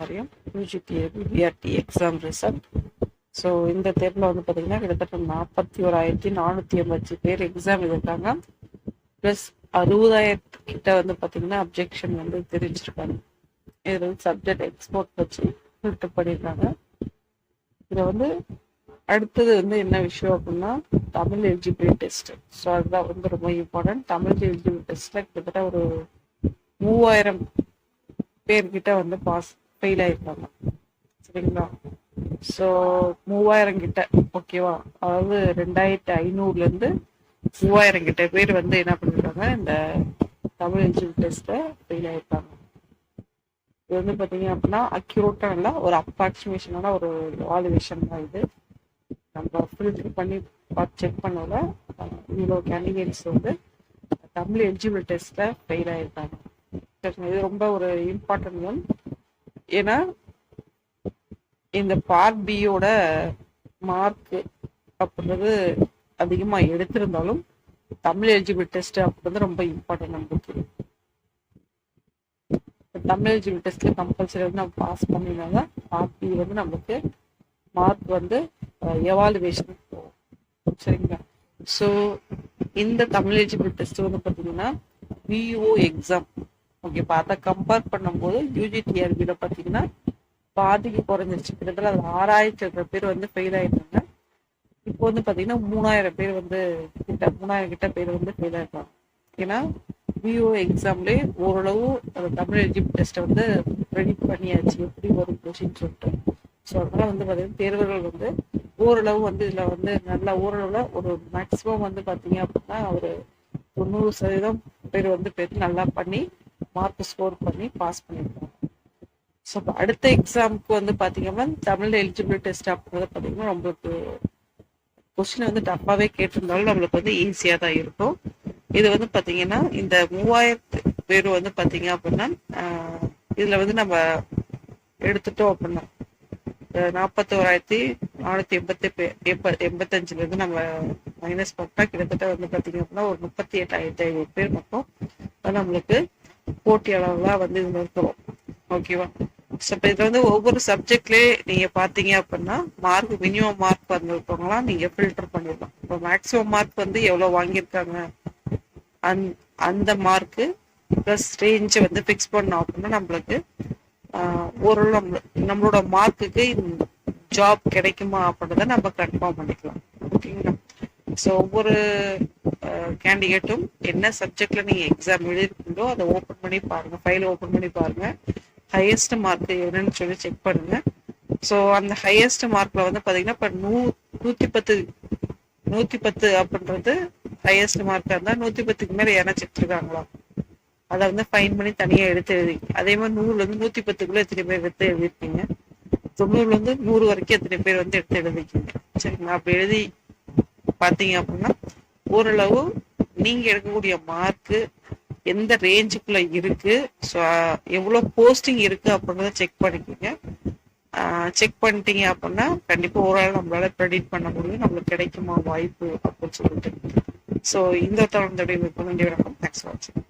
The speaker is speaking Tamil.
வரையும் UGT PRT exam result so இந்த தேர்வில் வந்து பார்த்தீங்கன்னா கிட்டத்தட்ட நாற்பத்தி ஓராயிரத்தி நானூற்றி எண்பத்தி பேர் எக்ஸாம் எழுதிருக்காங்க ப்ளஸ் அறுபதாயிரத்துக்கிட்ட வந்து பார்த்தீங்கன்னா அப்ஜெக்ஷன் வந்து தெரிஞ்சிருக்காங்க. இதில் வந்து சப்ஜெக்ட் எக்ஸ்போர்ட் வச்சு ஃபில்டர் பண்ணியிருக்காங்க. இதில் வந்து அடுத்தது வந்து என்ன விஷயம் அப்படின்னா தமிழ் எலிஜிபிலிட்டி டெஸ்ட் ஸோ அதுதான் வந்து ரொம்ப இம்பார்ட்டன்ட் தமிழ் எலிஜிபிள் டெஸ்ட்டில் கிட்டத்தட்ட ஒரு மூவாயிரம் பேர்கிட்ட வந்து பாஸ் ஃபெயில் ஆயிருக்காங்க சரிங்களா? ஸோ மூவாயிரம் கிட்ட ஓகேவா அதாவது ரெண்டாயிரத்தி ஐநூறுலேருந்து மூவாயிரம் கிட்ட பேர் வந்து என்ன பண்ணிருக்காங்க இந்த தமிழ் எலிஜிபிள் டெஸ்ட்டை ஃபெயில் ஆயிருக்காங்க இது வந்து பார்த்தீங்க அப்படின்னா அக்யூரேட்டாக இல்லை ஒரு அப்ராக்சிமேஷனான ஒரு வாலுவேஷன் தான் இது. நம்ம ஃபில்டர் பண்ணி பார்த்து செக் பண்ணல இவ்வளோ கேண்டிடேட்ஸ் வந்து தமிழ் எலிஜிபிள் டெஸ்ட்டில் ஃபெயில் ஆகிருக்காங்க இது ரொம்ப ஒரு இம்பார்ட்டன்ட் ஒன் ஏன்னா இந்த பார்ட் பியோட மார்க் அப்படின்றது அதிகமாக எடுத்திருந்தாலும் தமிழ் எலிஜிபிள் டெஸ்ட் அப்படின்றது ரொம்ப இம்பார்ட்டன்ட் நம்மளுக்கு. தமிழ் எலிஜிபிள் டெஸ்ட்ல கம்பல்சரி வந்து நம்ம பாஸ் பண்ணினாங்க பார்ட் பி வந்து நமக்கு மார்க் வந்து எவாலுவேஷன் போகும். சரிங்களா? ஸோ இந்த தமிழ் எலிஜிபிள் டெஸ்ட் வந்து பார்த்தீங்கன்னா விஓ எக்ஸாம் ஓகே அதை கம்பேர் பண்ணும்போது யூஜிடிஆர்பியில் பார்த்தீங்கன்னா பாதிக்கு குறைஞ்சிருச்சு. கிட்டத்தட்ட அது ஆறாயிரத்தி பேர் வந்து ஃபெயில் ஆயிருந்தாங்க இப்போ வந்து பார்த்தீங்கன்னா மூணாயிரம் பேர் வந்து கிட்ட மூணாயிரம் கிட்ட பேர் வந்து ஃபெயில் ஆயிருக்காங்க ஏன்னா விஓ எக்ஸாம்லேயே ஓரளவு அந்த தமிழ் எலிஜிபிள் டெஸ்ட்டை வந்து ரெடி பண்ணியாச்சு. எப்படி வரும் கொஷின் சொல்லிட்டு. ஸோ அதனால் வந்து பார்த்தீங்கன்னா தேர்வர்கள் வந்து ஓரளவு வந்து இதில் வந்து நல்லா ஓரளவில் ஒரு மேக்ஸிமம் வந்து பார்த்தீங்க அப்படின்னா ஒரு தொண்ணூறு சதவீதம் பேர் வந்து பேர் நல்லா பண்ணி மார்க் ஸ்கோர் பண்ணி பாஸ் பண்ணியிருக்காங்க ஸோ அடுத்த எக்ஸாமுக்கு வந்து பார்த்தீங்கன்னா தமிழ் எலிஜிபிள் டெஸ்ட் அப்படிங்கிறது பார்த்தீங்கன்னா நம்மளுக்கு கொஸ்டின் வந்து டஃப்பாகவே கேட்டிருந்தாலும் நம்மளுக்கு வந்து ஈஸியாக தான் இருக்கும். இது வந்து பார்த்தீங்கன்னா இந்த மூவாயிரத்து பேர் வந்து பார்த்தீங்க அப்படின்னா இதில் வந்து நம்ம எடுத்துட்டோம் அப்படின்னா நாற்பத்தோராயிரத்தி நானூற்றி எண்பத்தி எண்ப எண்பத்தஞ்சுலேருந்து நம்ம மைனஸ் பண்ணால் கிட்டத்தட்ட வந்து பார்த்தீங்க அப்படின்னா ஒரு முப்பத்தி எட்டாயிரத்தி ஐநூறு பேர் மட்டும் நம்மளுக்கு போட்டியாளர்களாக வந்து இதில் இருக்கிறோம் ஓகேவா ஸோ இப்போ இதில் வந்து ஒவ்வொரு சப்ஜெக்ட்லேயே நீங்கள் பார்த்தீங்க அப்படின்னா மார்க் மினிமம் மார்க் வந்திருக்கவங்களாம் நீங்கள் ஃபில்டர் பண்ணிடலாம். இப்போ மேக்ஸிமம் மார்க் வந்து எவ்வளோ வாங்கியிருக்காங்க? அந் அந்த மார்க்கு ப்ளஸ் ரேஞ்சை வந்து ஃபிக்ஸ் பண்ணோம் அப்படின்னா நம்மளுக்கு ஓரளவு நம்ம நம்மளோட மார்க்குக்கு ஜாப் கிடைக்குமா அப்படின்றத நம்ம கன்ஃபார்ம் பண்ணிக்கலாம். ஓகேங்களா ஸோ ஒவ்வொரு கேண்டிடேட்டும் என்ன சப்ஜெக்ட்ல நீங்க எக்ஸாம் எழுதிருக்கீங்களோ அதை ஓப்பன் பண்ணி பாருங்க. ஃபைல் ஓப்பன் பண்ணி பாருங்க. ஹையஸ்ட் மார்க் என்னன்னு சொல்லி செக் பண்ணுங்க. ஸோ அந்த ஹையஸ்ட் மார்க்ல வந்து பாத்தீங்கன்னா இப்போ நூ நூத்தி பத்து நூத்தி பத்து அப்படின்றது ஹையஸ்ட் மார்க்கா இருந்தா நூத்தி பத்துக்கு மேல யாரா செத்துருக்காங்களா அதை வந்து ஃபைன் பண்ணி தனியா எடுத்து எழுதி அதே மாதிரி நூறுல இருந்து நூத்தி பத்துக்குள்ள எத்தனை பேர் எடுத்து எழுதிருக்கீங்க? தொண்ணூறுல இருந்து நூறு வரைக்கும் எத்தனை பேர் வந்து எடுத்து எழுதிருக்கீங்க? சரிங்களா? அப்படி எழுதி பாத்தீங்க அப்படின்னா ஓரளவு நீங்க எடுக்கக்கூடிய மார்க்கு எந்த ரேஞ்சுக்குள்ள இருக்கு? ஸோ எவ்வளோ போஸ்டிங் இருக்கு அப்படின்றத செக் பண்ணிக்கோங்க. செக் பண்ணிட்டீங்க அப்படின்னா கண்டிப்பா ஆள் நம்மளால ப்ரெடிட் பண்ண முடியும். நம்மளுக்கு கிடைக்குமா வாய்ப்பு அப்படின்னு சொல்லிட்டு. ஸோ இந்த தொடர்ந்து நன்றி வணக்கம். தேங்க்ஸ் ஃபார் வாட்சிங்